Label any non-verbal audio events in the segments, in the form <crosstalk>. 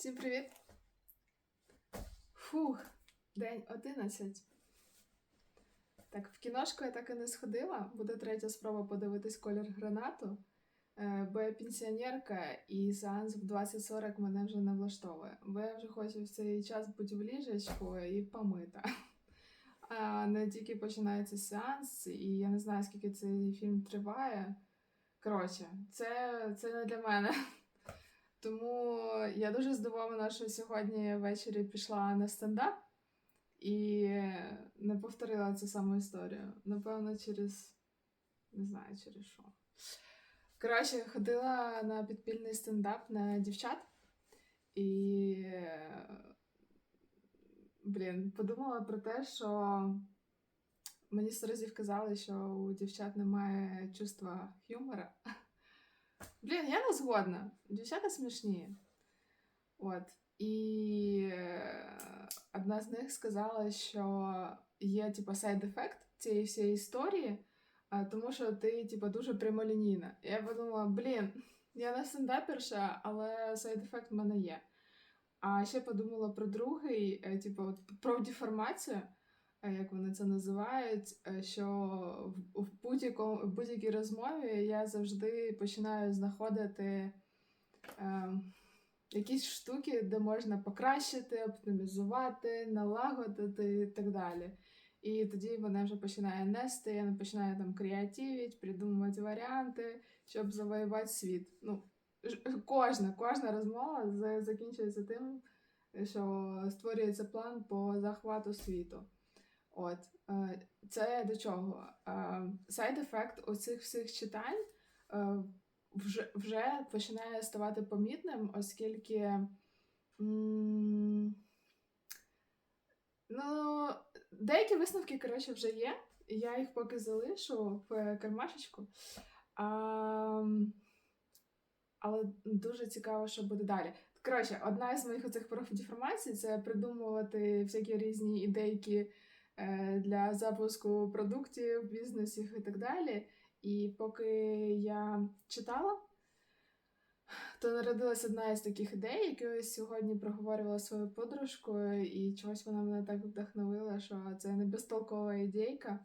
Всім привіт! Фух, день 11. Так, в кіношку я так і не сходила. Буде третя спроба подивитись колір гранату. Е, Бо я пенсіонерка і сеанс в 20.40 мене вже не влаштовує. Бо я вже хочу в цей час бути в ліжечку і помита. А не тільки починається сеанс, і я не знаю, скільки цей фільм триває. Коротше, це, це не для мене. Тому я дуже здивована, що сьогодні ввечері пішла на стендап і не повторила цю саму історію. Напевно, через не знаю через що. Коротше, ходила на підпільний стендап на дівчат і, е, блін, подумала про те, що мені сто разів казали, що у дівчат немає чувства юмора. Блін, я не згодна. Дівчата смішні. От. І е, одна з них сказала, що є, типу, сайд-ефект цієї всієї історії, тому що ти, типу, дуже прямолінійна. Я подумала, блін, я не стендаперша, але сайд-ефект в мене є. А ще подумала про другий, типу, про деформацію, як вони це називають, е, що в, будь-якому будь-якій розмові я завжди починаю знаходити е, якісь штуки, де можна покращити, оптимізувати, налагодити і так далі. І тоді мене вже починає нести, я починаю там креативити, придумувати варіанти, щоб завоювати світ. Ну, кожна, кожна розмова закінчується тим, що створюється план по захвату світу. От е, це до чого? Сайд-ефект оцих всіх читань е, вже, вже починає ставати помітним, оскільки. Ну, деякі висновки, коротше, вже є. Я їх поки залишу в кармашечку. А, але дуже цікаво, що буде далі. Коротше, одна із моїх оцих профдеформацій це придумувати всякі різні ідейки для запуску продуктів, бізнесів і так далі. І поки я читала, то народилась одна із таких ідей, яку я сьогодні проговорювала своєю подружкою, і чогось вона мене так вдохновила, що це не безтолкова ідейка,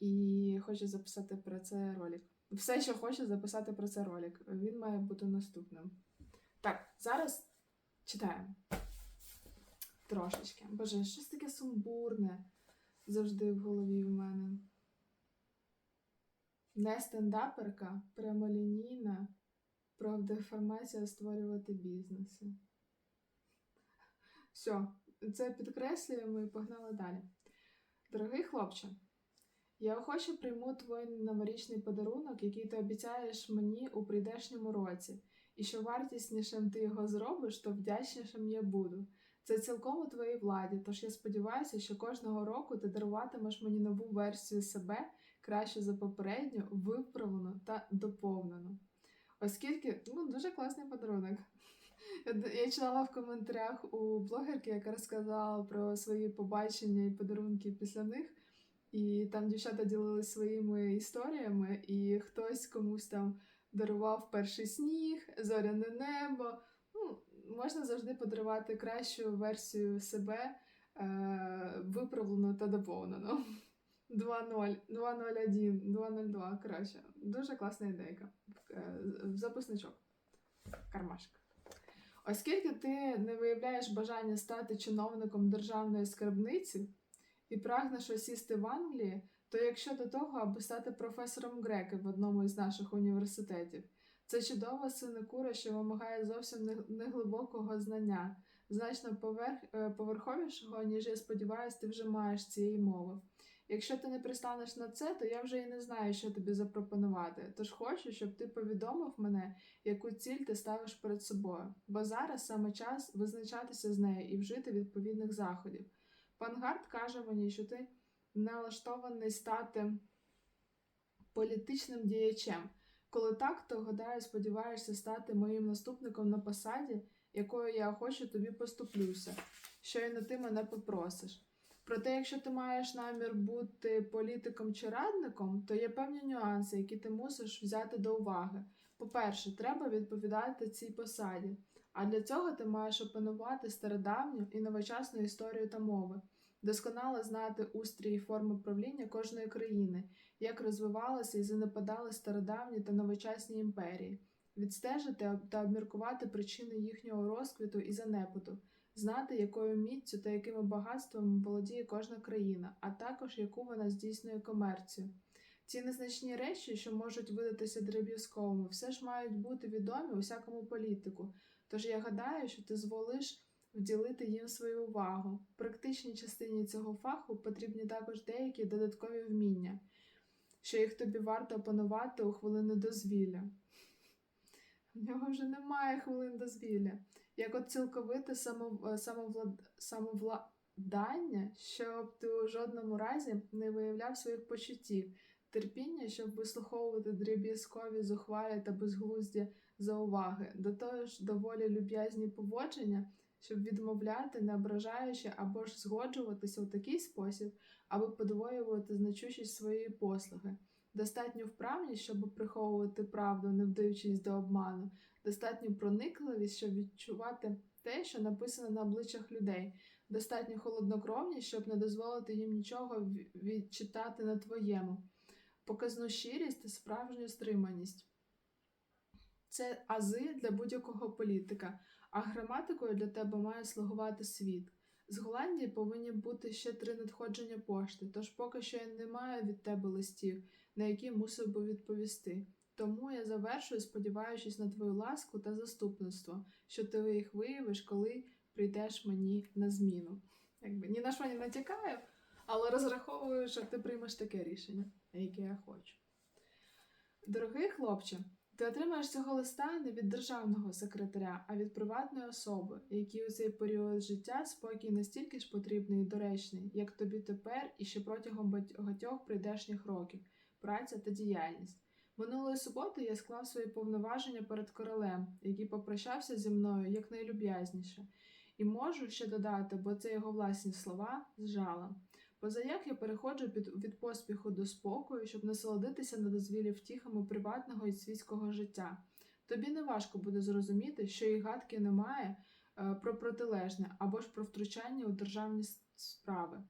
і хочу записати про це ролик. Все, що хочу записати про це ролик. Він має бути наступним. Так, зараз читаємо. Трошечки. Боже, щось таке сумбурне завжди в голові в мене. Не стендаперка, прямолінійна, про деформацію створювати бізнеси. Все, це підкреслюємо і погнали далі. Дорогий хлопче, я охоче прийму твій новорічний подарунок, який ти обіцяєш мені у прийдешньому році, і що вартіснішим ти його зробиш, то вдячнішим я буду. Це цілком у твоїй владі, тож я сподіваюся, що кожного року ти даруватимеш мені нову версію себе, краще за попередню, виправлену та доповнену. Оскільки ну, дуже класний подарунок. Я- читала в коментарях у блогерки, яка розказала про свої побачення і подарунки після них. І там дівчата ділилися своїми історіями, і хтось комусь там дарував перший сніг, зоряне небо. Можна завжди подарувати кращу версію себе, е, виправлену та доповнену. 2.0, 2.01, 2.02, коротше. Дуже класна ідейка. Е, В записничок. Кармашок. Оскільки ти не виявляєш бажання стати чиновником державної скарбниці і прагнеш осісти в Англії, то якщо до того, аби стати професором греки в одному із наших університетів, це чудова синекура, що вимагає зовсім не- неглибокого знання, значно поверх, е, поверховішого, ніж я сподіваюся, ти вже маєш цієї мови. Якщо ти не пристанеш на це, то я вже і не знаю, що тобі запропонувати. Тож хочу, щоб ти повідомив мене, яку ціль ти ставиш перед собою, бо зараз саме час визначатися з нею і вжити відповідних заходів. Пан Гарт каже мені, що ти налаштований стати політичним діячем. Коли так, то гадаю, сподіваєшся стати моїм наступником на посаді, якою я охоче тобі поступлюся, щойно ти мене попросиш. Проте, якщо ти маєш намір бути політиком чи радником, то є певні нюанси, які ти мусиш взяти до уваги. По-перше, треба відповідати цій посаді. А для цього ти маєш опанувати стародавню і новочасну історію та мови, досконало знати устрій і форми правління кожної країни, як розвивалися і занепадали стародавні та новочасні імперії, відстежити та обміркувати причини їхнього розквіту і занепаду, знати, якою міцю та якими багатствами володіє кожна країна, а також яку вона здійснює комерцію. Ці незначні речі, що можуть видатися дріб'язковими, все ж мають бути відомі усякому політику. Тож я гадаю, що ти зволиш вділити їм свою увагу. В практичній частині цього фаху потрібні також деякі додаткові вміння, що їх тобі варто опанувати у хвилини дозвілля. В нього вже немає хвилин дозвілля. Як от цілковите самовлад... самовладання, щоб ти у жодному разі не виявляв своїх почуттів, терпіння, щоб вислуховувати дріб'язкові, зухвалі та безглузді зауваги, до того ж доволі люб'язні поводження, щоб відмовляти, не ображаючи або ж згоджуватися у такий спосіб, аби подвоювати значущість своєї послуги. Достатньо вправність, щоб приховувати правду, не вдаючись до обману, достатньо проникливість, щоб відчувати те, що написано на обличчях людей, достатньо холоднокровність, щоб не дозволити їм нічого відчитати на твоєму, показну щирість та справжню стриманість. Це ази для будь-якого політика, а граматикою для тебе має слугувати світ. З Голландії повинні бути ще три надходження пошти, тож поки що я не маю від тебе листів, на які мусив би відповісти. Тому я завершую, сподіваючись на твою ласку та заступництво, що ти їх виявиш, коли прийдеш мені на зміну. Якби ні на що не натякаю, але розраховую, що ти приймеш таке рішення, яке я хочу. Дорогий хлопче, ти отримаєш цього листа не від державного секретаря, а від приватної особи, якій у цей період життя спокій настільки ж потрібний і доречний, як тобі тепер і ще протягом багатьох прийдешніх років, праця та діяльність. Минулої суботи я склав свої повноваження перед королем, який попрощався зі мною якнайлюб'язніше, і можу ще додати, бо це його власні слова з жалем. Позаяк я переходжу під, від поспіху до спокою, щоб насолодитися на дозвілі втіхами приватного і світського життя. Тобі не важко буде зрозуміти, що і гадки немає е, про протилежне або ж про втручання у державні справи.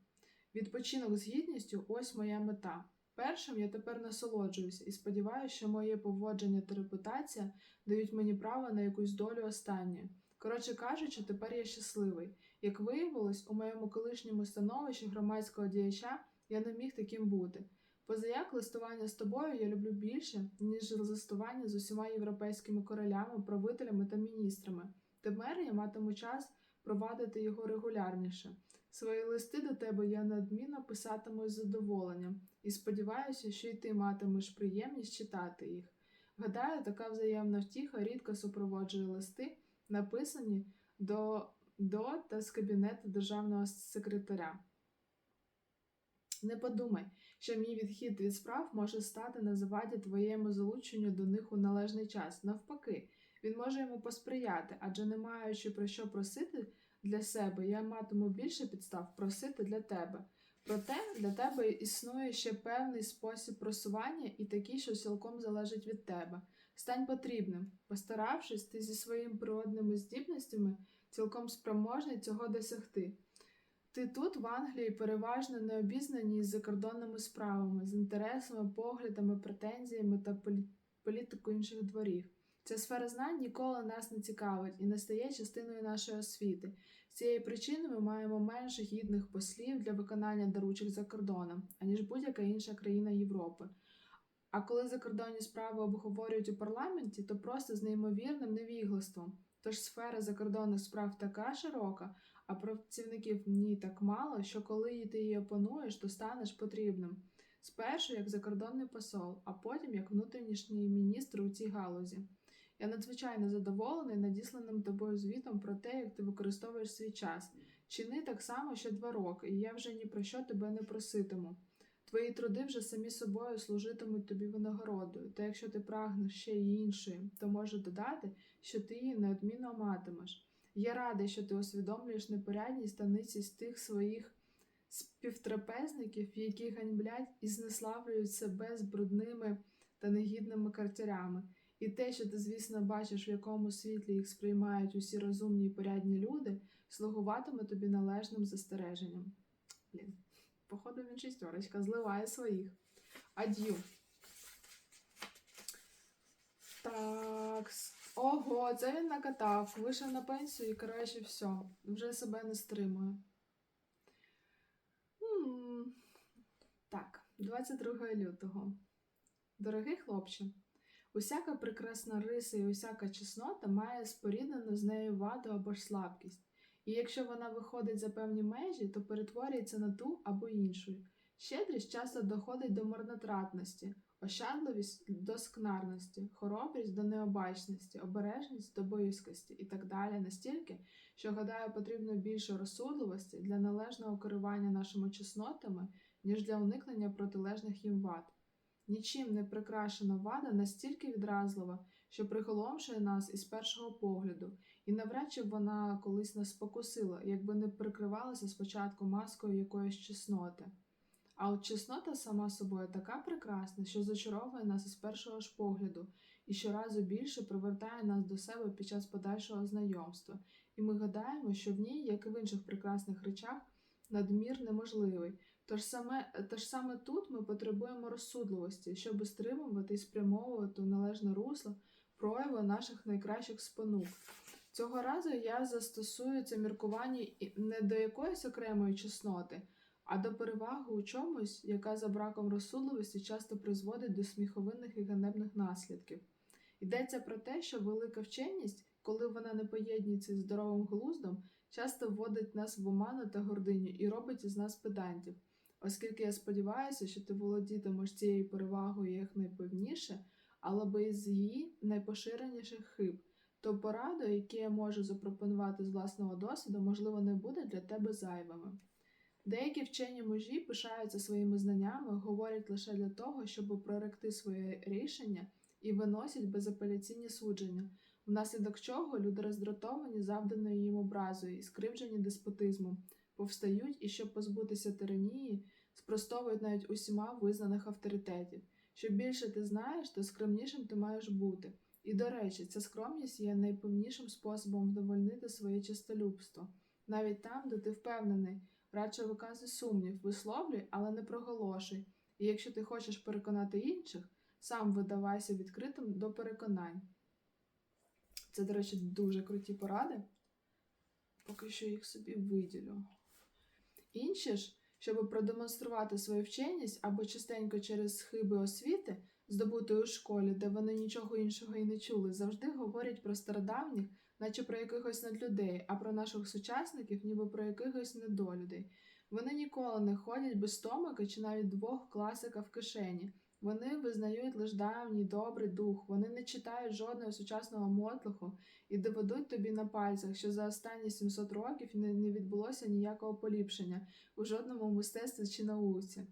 Відпочинок з гідністю ось моя мета. Першим я тепер насолоджуюся і сподіваюся, що моє поводження та репутація дають мені право на якусь долю останньої. Коротше кажучи, тепер я щасливий. Як виявилось, у моєму колишньому становищі громадського діяча я не міг таким бути. Позаяк листування з тобою я люблю більше, ніж листування з усіма європейськими королями, правителями та міністрами. Тепер я матиму час провадити його регулярніше. Свої листи до тебе я неодмінно писатиму з задоволенням і сподіваюся, що й ти матимеш приємність читати їх. Гадаю, така взаємна втіха рідко супроводжує листи, написані до до та з кабінету державного секретаря. Не подумай, що мій відхід від справ може стати на заваді твоєму залученню до них у належний час. Навпаки, він може йому посприяти, адже не маючи про що просити для себе, я матиму більше підстав просити для тебе. Проте для тебе існує ще певний спосіб просування і такий, що цілком залежить від тебе. Стань потрібним, постаравшись, ти зі своїми природними здібностями цілком спроможний цього досягти. Ти тут, в Англії, переважно не обізнані з закордонними справами, з інтересами, поглядами, претензіями та політикою інших дворів. Ця сфера знань ніколи нас не цікавить і не стає частиною нашої освіти. З цієї причини ми маємо менше гідних послів для виконання доручок за кордоном, аніж будь-яка інша країна Європи. А коли закордонні справи обговорюють у парламенті, то просто з неймовірним невіглаством. Тож сфера закордонних справ така широка, а працівників в ній так мало, що коли ти її опануєш, то станеш потрібним. Спершу як закордонний посол, а потім як внутрішній міністр у цій галузі. Я надзвичайно задоволений надісланим тобою звітом про те, як ти використовуєш свій час. Чини так само ще два роки, і я вже ні про що тебе не проситиму. Твої труди вже самі собою служитимуть тобі винагородою, та якщо ти прагнеш ще й іншої, то можу додати, що ти її неодмінно матимеш. Я радий, що ти усвідомлюєш непорядність та ницість тих своїх співтрапезників, які ганьблять і знеславлюють себе з брудними та негідними картярями. І те, що ти, звісно, бачиш, в якому світлі їх сприймають усі розумні і порядні люди, слугуватиме тобі належним застереженням. Блін, походу він шістерочка, зливає своїх. Ад'ю. Так. Ого, це він накатав. Вийшов на пенсію і, коротше, все. Вже себе не стримує. Так, 22 лютого. Дорогий хлопче, усяка прекрасна риса і усяка чеснота має споріднену з нею ваду або ж слабкість. І якщо вона виходить за певні межі, то перетворюється на ту або іншу. Щедрість часто доходить до марнотратності, ощадливість до скнарності, хоробрість до необачності, обережність до боязкості і так далі настільки, що, гадаю, потрібно більше розсудливості для належного керування нашими чеснотами, ніж для уникнення протилежних їм вад. Нічим не прикрашена вада настільки відразлива, що приголомшує нас із першого погляду, і навряд чи б вона колись нас спокусила, якби не прикривалася спочатку маскою якоїсь чесноти. А от чеснота сама собою така прекрасна, що зачаровує нас із першого ж погляду і щоразу більше привертає нас до себе під час подальшого знайомства, і ми гадаємо, що в ній, як і в інших прекрасних речах, надмір неможливий. Тож саме, тож саме тут ми потребуємо розсудливості, щоб стримувати і спрямовувати у належне русло прояви наших найкращих спонук. Цього разу я застосую це міркування не до якоїсь окремої чесноти, а до переваги у чомусь, яка за браком розсудливості часто призводить до сміховинних і ганебних наслідків. Йдеться про те, що велика вченість, коли вона не поєднується із здоровим глуздом, часто вводить нас в оману та гординю і робить із нас педантів. Оскільки я сподіваюся, що ти володітимеш цією перевагою як найпевніше, але без її найпоширеніших хиб, то пораду, які я можу запропонувати з власного досвіду, можливо, не буде для тебе зайвими. Деякі вчені мужі пишаються своїми знаннями, говорять лише для того, щоб проректи своє рішення і виносять безапеляційні судження, внаслідок чого люди роздратовані завданою їм образою і скривджені деспотизмом, повстають і, щоб позбутися тиранії, спростовують навіть усіма визнаних авторитетів. Що більше ти знаєш, то скромнішим ти маєш бути. І, до речі, ця скромність є найповнішим способом вдовольнити своє чистолюбство, навіть там, де ти впевнений, радше виказуй сумнів, висловлюй, але не проголошуй. І якщо ти хочеш переконати інших, сам видавайся відкритим до переконань. Це, до речі, дуже круті поради. Поки що їх собі виділю. Інші ж, щоб продемонструвати свою вченість або частенько через схиби освіти, здобутої у школі, де вони нічого іншого і не чули, завжди говорять про стародавніх, наче про якихось надлюдей, а про наших сучасників, ніби про якихось недолюдей. Вони ніколи не ходять без томика чи навіть двох класика в кишені. Вони визнають лише давній добрий дух, вони не читають жодного сучасного мотлуху і доведуть тобі на пальцях, що за останні 700 років не відбулося ніякого поліпшення у жодному мистецтві чи науці.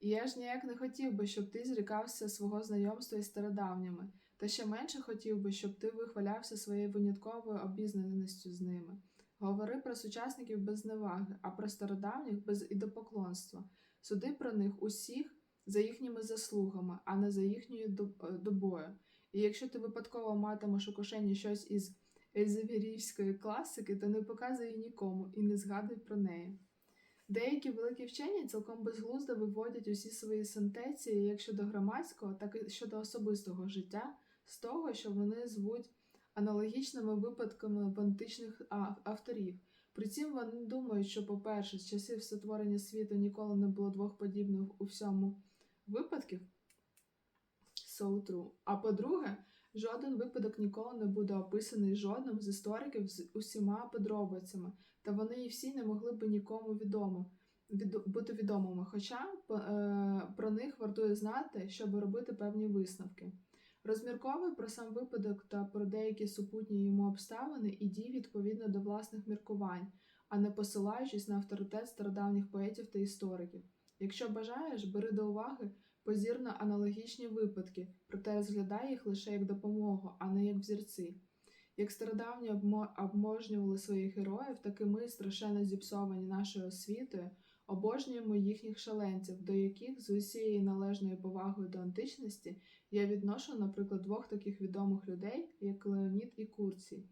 І я ж ніяк не хотів би, щоб ти зрікався свого знайомства із стародавніми, та ще менше хотів би, щоб ти вихвалявся своєю винятковою обізнаністю з ними. Говори про сучасників без зневаги, а про стародавніх без ідопоклонства. Суди про них усіх за їхніми заслугами, а не за їхньою е, добою. І якщо ти випадково матимеш у кишені щось із ельзевірівської класики, то не показуй її нікому і не згадуй про неї. Деякі великі вчені цілком безглуздо виводять усі свої сентенції як щодо громадського, так і щодо особистого життя з того, що вони звуть аналогічними випадками в античних авторів. При цім вони думають, що, по-перше, з часів сотворення світу ніколи не було двох подібних у всьому випадків. So true. А по-друге, жоден випадок ніколи не буде описаний жодним з істориків з усіма подробицями, та вони і всі не могли би нікому відомо, від, бути відомими, хоча е, про них вартує знати, щоб робити певні висновки. Розмірковуй про сам випадок та про деякі супутні йому обставини і дій відповідно до власних міркувань, а не посилаючись на авторитет стародавніх поетів та істориків. Якщо бажаєш, бери до уваги позірно аналогічні випадки, проте розглядай їх лише як допомогу, а не як взірці. Як стародавні обмо- обможнювали своїх героїв, так і ми, страшенно зіпсовані нашою освітою, Обожнюємо їхніх шаленців, до яких з усією належною повагою до античності я відношу, наприклад, двох таких відомих людей, як Леонід і Курцій.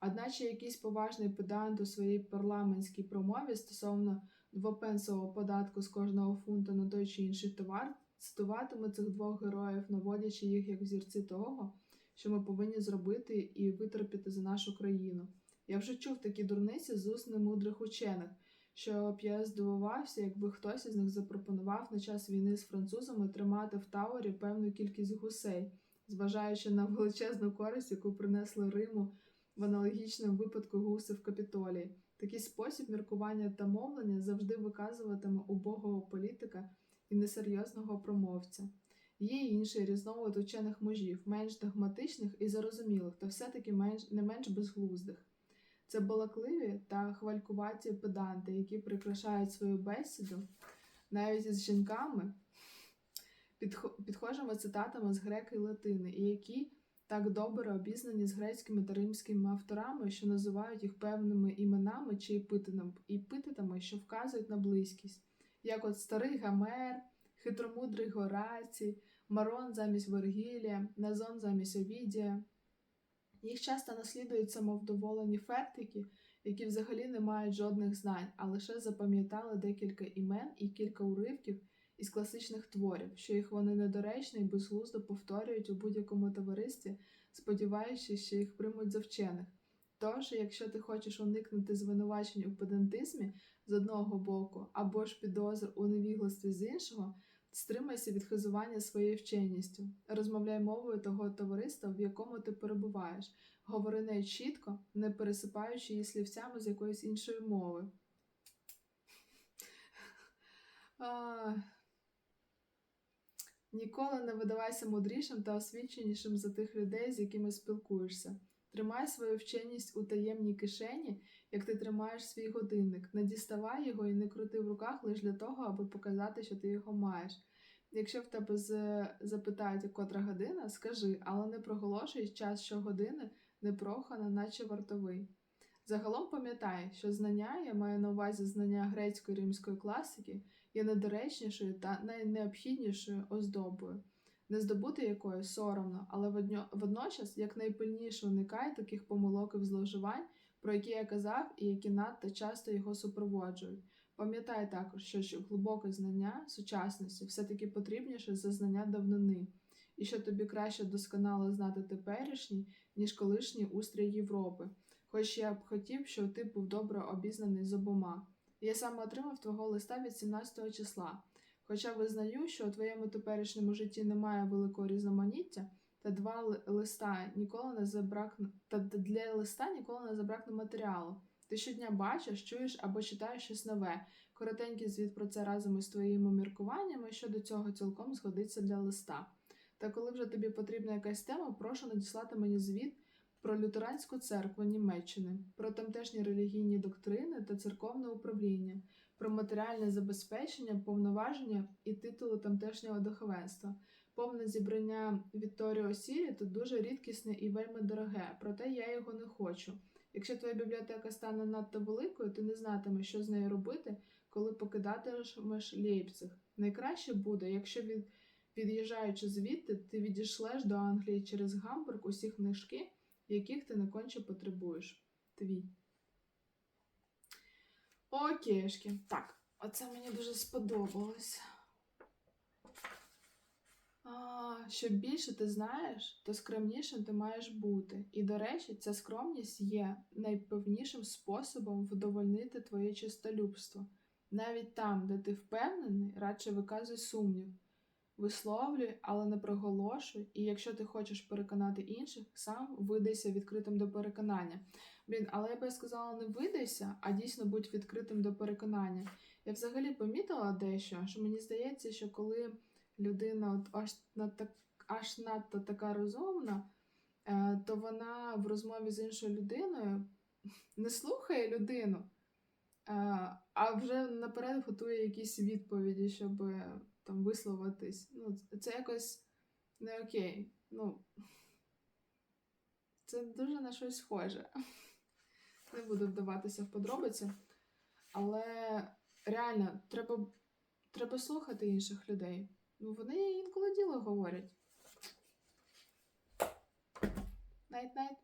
Одначе якийсь поважний педант у своїй парламентській промові стосовно двопенсового податку з кожного фунта на той чи інший товар цитуватиме цих двох героїв, наводячи їх як взірці того, що ми повинні зробити і витерпіти за нашу країну. Я вже чув такі дурниці з уст немудрих учених, що я здивувався, якби хтось із них запропонував на час війни з французами тримати в Таурі певну кількість гусей, зважаючи на величезну користь, яку принесли Риму в аналогічному випадку гуси в Капітолії. Такий спосіб міркування та мовлення завжди виказуватиме убогого політика і несерйозного промовця. Є інший різновид учених мужів, менш догматичних і зарозумілих, та все-таки менш, не менш безглуздих. Це балакливі та хвалькуваті педанти, які прикрашають свою бесіду навіть із жінками підхожими цитатами з греки і латини, і які так добре обізнані з грецькими та римськими авторами, що називають їх певними іменами чи епітетами, що вказують на близькість, як от старий Гомер, хитромудрий Горацій, Марон замість Вергілія, Назон замість Овідія. Їх часто наслідують самовдоволені фертики, які взагалі не мають жодних знань, а лише запам'ятали декілька імен і кілька уривків із класичних творів, що їх вони недоречно і безглуздо повторюють у будь-якому товаристві, сподіваючись, що їх приймуть за вчених. Тож, якщо ти хочеш уникнути звинувачень у педантизмі з одного боку, або ж підозр у невігластві з іншого, стримайся від хизування своєю вченістю, розмовляй мовою того товариства, в якому ти перебуваєш, говори нею чітко, не пересипаючи її слівцями з якоїсь іншої мови. <laughs> А... Ніколи не видавайся мудрішим та освіченішим за тих людей, з якими спілкуєшся. Тримай свою вченість у таємній кишені, як ти тримаєш свій годинник. Не діставай його і не крути в руках лише для того, аби показати, що ти його маєш. Якщо в тебе запитають, котра година, скажи, але не проголошуй час щогодини непрохано, наче вартовий. Загалом пам'ятай, що знання, я маю на увазі знання грецької римської класики, є найдоречнішою та найнеобхіднішою оздобою, не здобути якої соромно, але водночас якнайпильніше уникай таких помилок і зловживань, про які я казав і які надто часто його супроводжують. Пам'ятай також, що глибоке знання сучасності все-таки потрібніше за знання давнини, і що тобі краще досконало знати теперішній, ніж колишній устрій Європи. Хоч я б хотів, щоб ти був добре обізнаний з обома. Я саме отримав твого листа від 17 числа. Хоча визнаю, що у твоєму теперішньому житті немає великого різноманіття, та два листа ніколи не забракне та для листа ніколи не забракне матеріалу. Ти щодня бачиш, чуєш або читаєш щось нове. Коротенький звіт про це разом із твоїми міркуваннями щодо цього цілком згодиться для листа. Та коли вже тобі потрібна якась тема, прошу надіслати мені звіт про лютеранську церкву Німеччини, про тамтешні релігійні доктрини та церковне управління, про матеріальне забезпечення, повноваження і титули тамтешнього духовенства. Повне зібрання Вікторіо Сірі тут дуже рідкісне і вельми дороге, проте я його не хочу. Якщо твоя бібліотека стане надто великою, ти не знатимеш, що з нею робити, коли покидатимеш Лейпциг. Найкраще буде, якщо від, від'їжджаючи звідти, ти відійшлеш до Англії через Гамбург усі книжки, яких ти не конче потребуєш. Твій. Окейшки. Так, оце мені дуже сподобалось. Що більше ти знаєш, то скромнішим ти маєш бути. І, до речі, ця скромність є найпевнішим способом вдовольнити твоє чистолюбство. Навіть там, де ти впевнений, радше виказуй сумнів. Висловлюй, але не проголошуй, і якщо ти хочеш переконати інших, сам видайся відкритим до переконання. Блін, але я би сказала, не видайся, а дійсно будь відкритим до переконання. Я взагалі помітила дещо, що мені здається, що коли людина от аж, на так, аж надто така розумна, е, то вона в розмові з іншою людиною не слухає людину, е, а вже наперед готує якісь відповіді, щоб е, там висловитись. Ну, це якось не окей. Ну, це дуже на щось схоже. Не буду вдаватися в подробиці, але реально, треба, треба слухати інших людей. Ну, вони інколи діло говорять. Найт-найт.